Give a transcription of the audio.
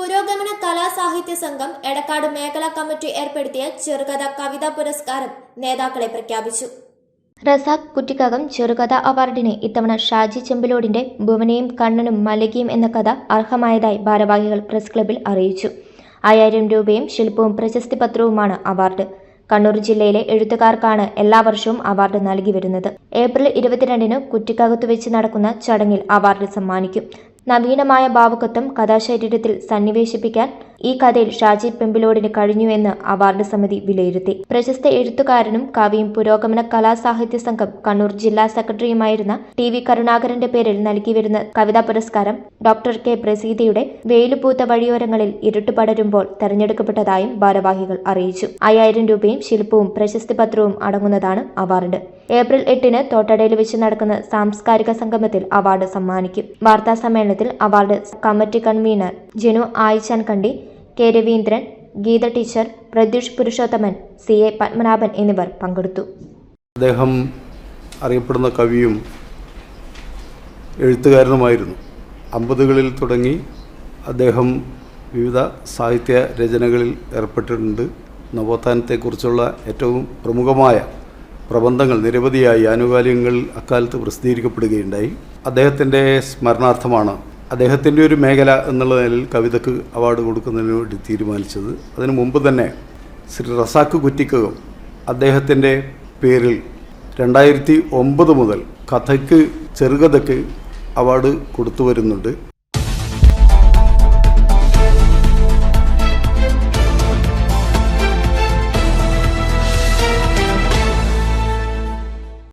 പുരോഗമന കലാ സാഹിത്യ സംഘം എടക്കാട് മേഖലാ കമ്മിറ്റി ഏർപ്പെടുത്തിയ ചെറുകഥ കവിതാ പുരസ്കാരം നേതാക്കളെ പ്രഖ്യാപിച്ചു. റസാഖ് കുറ്റിക്കകം ചെറുകഥ അവാർഡിനെ ഇത്തവണ ഷാജി ചെമ്പിലോടിന്റെ ഭുവനയും കണ്ണനും മലകിയും എന്ന കഥ അർഹമായതായി ഭാരവാഹികൾ പ്രസ് ക്ലബിൽ അറിയിച്ചു. അയ്യായിരം രൂപയും ശില്പവും പ്രശസ്തി പത്രവുമാണ് അവാർഡ്. കണ്ണൂർ ജില്ലയിലെ എഴുത്തുകാർക്കാണ് എല്ലാ വർഷവും അവാർഡ് നൽകി വരുന്നത്. ഏപ്രിൽ ഇരുപത്തിരണ്ടിന് കുറ്റിക്കകത്ത് വെച്ച് നടക്കുന്ന ചടങ്ങിൽ അവാർഡ് സമ്മാനിക്കും. നവീനമായ ഭാവുകത്വം കഥാശരീരത്തിൽ സന്നിവേശിപ്പിക്കാൻ ഈ കഥയിൽ ഷാജി പെമ്പിലോടിന് കഴിഞ്ഞുവെന്ന് അവാർഡ് സമിതി വിലയിരുത്തി. പ്രശസ്ത എഴുത്തുകാരനും കവിയും പുരോഗമന കലാസാഹിത്യ സംഘം കണ്ണൂർ ജില്ലാ സെക്രട്ടറിയുമായിരുന്ന ടി വി കരുണാകരന്റെ പേരിൽ നൽകി വരുന്ന കവിതാ പുരസ്കാരം ഡോക്ടർ കെ. പ്രസീതയുടെ വെയിലുപൂത്ത വഴിയോരങ്ങളിൽ ഇരുട്ട് പടരുമ്പോൾ തെരഞ്ഞെടുക്കപ്പെട്ടതായും ഭാരവാഹികൾ അറിയിച്ചു. അയ്യായിരം രൂപയും ശില്പവും പ്രശസ്തി പത്രവും അടങ്ങുന്നതാണ് അവാർഡ്. ഏപ്രിൽ എട്ടിന് തോട്ടടയിൽ വെച്ച് നടക്കുന്ന സാംസ്കാരിക സംഗമത്തിൽ അവാർഡ് സമ്മാനിക്കും. വാർത്താ സമ്മേളനത്തിൽ award committee convener Janu Ayichan Kandi K Raveendran Geetha teacher Pratyush Purushothaman C A Padmanabhan എന്നിവർ പങ്കെടുത്തു. അദ്ദേഹം അറിയപ്പെടുന്ന കവിയും എഴുത്തുകാരനുമായിരുന്നു. അമ്പതുകളിൽ തുടങ്ങി അദ്ദേഹം വിവിധ സാഹിത്യ രചനകളിൽ ഏർപ്പെട്ടിട്ടുണ്ട്. നവോത്ഥാനത്തെക്കുറിച്ചുള്ള ഏറ്റവും പ്രമുഖമായ പ്രബന്ധങ്ങൾ നിരവധിയായി ആനുകാലികങ്ങൾ അക്കാലത്ത് പ്രസിദ്ധീകരിക്കപ്പെടുകയുണ്ടായി. അദ്ദേഹത്തിന്റെ സ്മരണാർത്ഥമാണ് അദ്ദേഹത്തിന്റെ ഒരു മേഖല എന്നുള്ള നിലയിൽ കവിതയ്ക്ക് അവാർഡ് കൊടുക്കുന്നതിന് വേണ്ടി തീരുമാനിച്ചത്. അതിനു മുമ്പ് തന്നെ ശ്രീ റസാക്ക് കുറ്റിക്കകം അദ്ദേഹത്തിന്റെ പേരിൽ രണ്ടായിരത്തി ഒമ്പത് മുതൽ കഥയ്ക്ക് ചെറുകഥയ്ക്ക് അവാർഡ് കൊടുത്തു വരുന്നുണ്ട്.